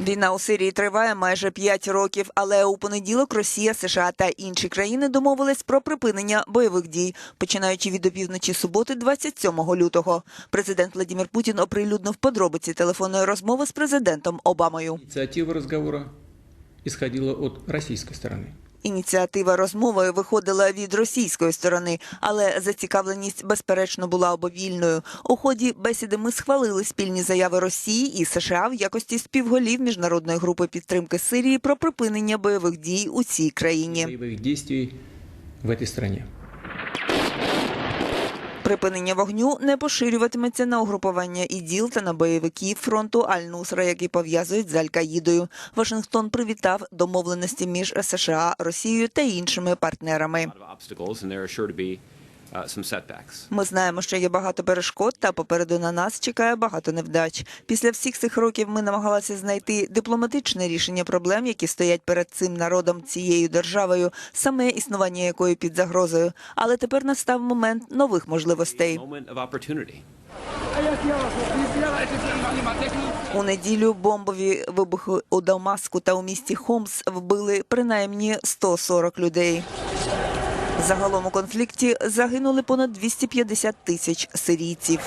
Війна у Сирії триває майже 5 років, але у понеділок Росія, США та інші країни домовились про припинення бойових дій, починаючи від опівночі суботи, 27 лютого. Президент Владимир Путін оприлюднив подробиці телефонної розмови з президентом Обамою. Ініціатива розговору ісходила від російської стороны. Ініціатива розмови виходила від російської сторони, але зацікавленість безперечно була обовільною. У ході бесіди ми схвалили спільні заяви Росії і США в якості співголів міжнародної групи підтримки Сирії про припинення бойових дій у цій країні. Бойових дій в цій стране. Припинення вогню не поширюватиметься на угрупування іділ та на бойовиків фронту Аль-Нусра, які пов'язують з Аль-Каїдою. Вашингтон привітав домовленості між США, Росією та іншими партнерами. Setbacks. Ми знаємо, що є багато перешкод, та попереду на нас чекає багато невдач. Після всіх цих років ми намагалися знайти дипломатичне рішення проблем, які стоять перед цим народом, цією державою, саме існування якої під загрозою. Але тепер настав момент нових можливостей. У неділю бомбові вибухи у Дамаску та у місті Хомс вбили принаймні 140 людей. Загалом у конфлікті загинули понад 250 тисяч сирійців.